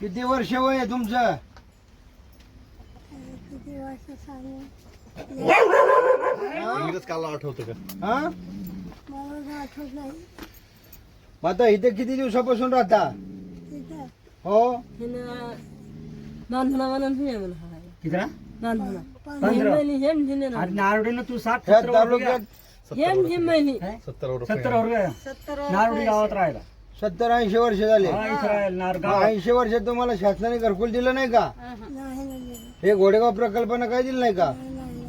किती वर्ष वय आहे तुमचं? किती वर्ष सांगू इंग्रज काला आठवतं का? हा? मला तर आठवत नाही. मग आता इथे किती दिवसापासून राहता? तिथं हो? हे. किती नारोडीनं तू सात सत्तर तालुक्यात सत्तर वर्ष नारोडी गावात राहिला सत्तर ऐंशी वर्ष झाले. हा इथं राहिला नारगाव ऐंशी वर्ष तुम्हाला शासनाने घरकुल दिलं नाही का. हे घोडेगाव प्रकल्पानं काय दिलं नाही का? नाही, नाही.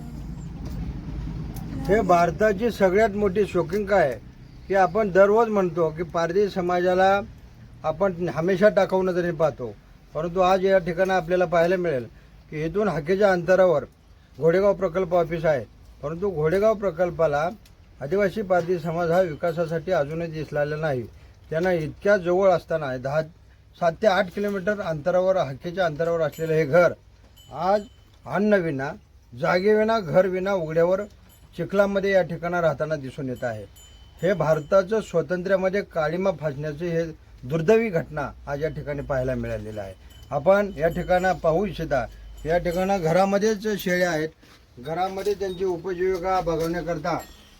हे भारताची सगळ्यात मोठी शोकिंग काय? आहे की आपण दररोज म्हणतो की पारधी समाजाला आपण हमेशा टाकाऊ नजरेने पाहतो. परंतु आज या ठिकाणी आपल्याला पाहायला मिळेल की इथून हाकेच्या अंतरावर घोडेगाव प्रकल्प ऑफिस आहे. परंतु घोडेगाव प्रकल्पाला आदिवासी पारधी समाज हा विकासासाठी अजूनही दिसलेला नाही. त्यांना इतक्या जवळ असताना दहा सात ते आठ किलोमीटर अंतरावर हक्केच्या अंतरावर असलेलं हे घर आज अन्नविना जागेविना घरविना उघड्यावर चिखलामध्ये या ठिकाणा राहताना दिसून येत आहे. हे भारताचं स्वातंत्र्यामध्ये काळीमा फासण्याची हे दुर्दैवी घटना आज या ठिकाणी पाहायला मिळालेलं आहे. आपण या ठिकाणा पाहू इच्छिता या ठिकाणा घरामध्येच शेळ्या आहेत. घरामध्ये त्यांची उपजीविका भागवण्याकरता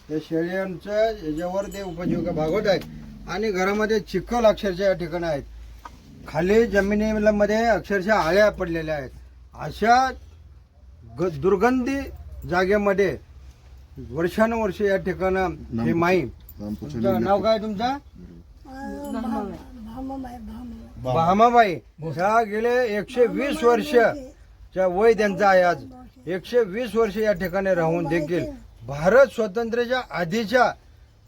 त्या शेळ्यांचं याच्यावर ते उपजीविका भागवत आहेत. आणि घरामध्ये चिखल अक्षरशः या ठिकाणी आहेत. खाली जमिनीमध्ये अक्षरशः आळ्या पडलेल्या आहेत. अशा ग दुर्गंधी जागेमध्ये वर्षानुवर्ष या ठिकाणं हे माई तुमचं नाव काय तुमचं? भामाबाई. ह्या गेले एकशे वीस वर्षच्या वय त्यांचं आहे आज. एकशे वीस वर्ष या ठिकाणी राहून देखील भारत स्वातंत्र्याच्या आधीच्या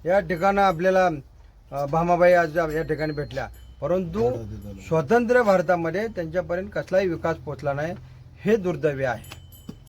या ठिकाणं आपल्याला भामाबाई आज या ठिकाणी भेटल्या. परंतु स्वतंत्र भारतामध्ये त्यांच्यापर्यंत कसलाही विकास पोचला नाही हे दुर्दैवी आहे.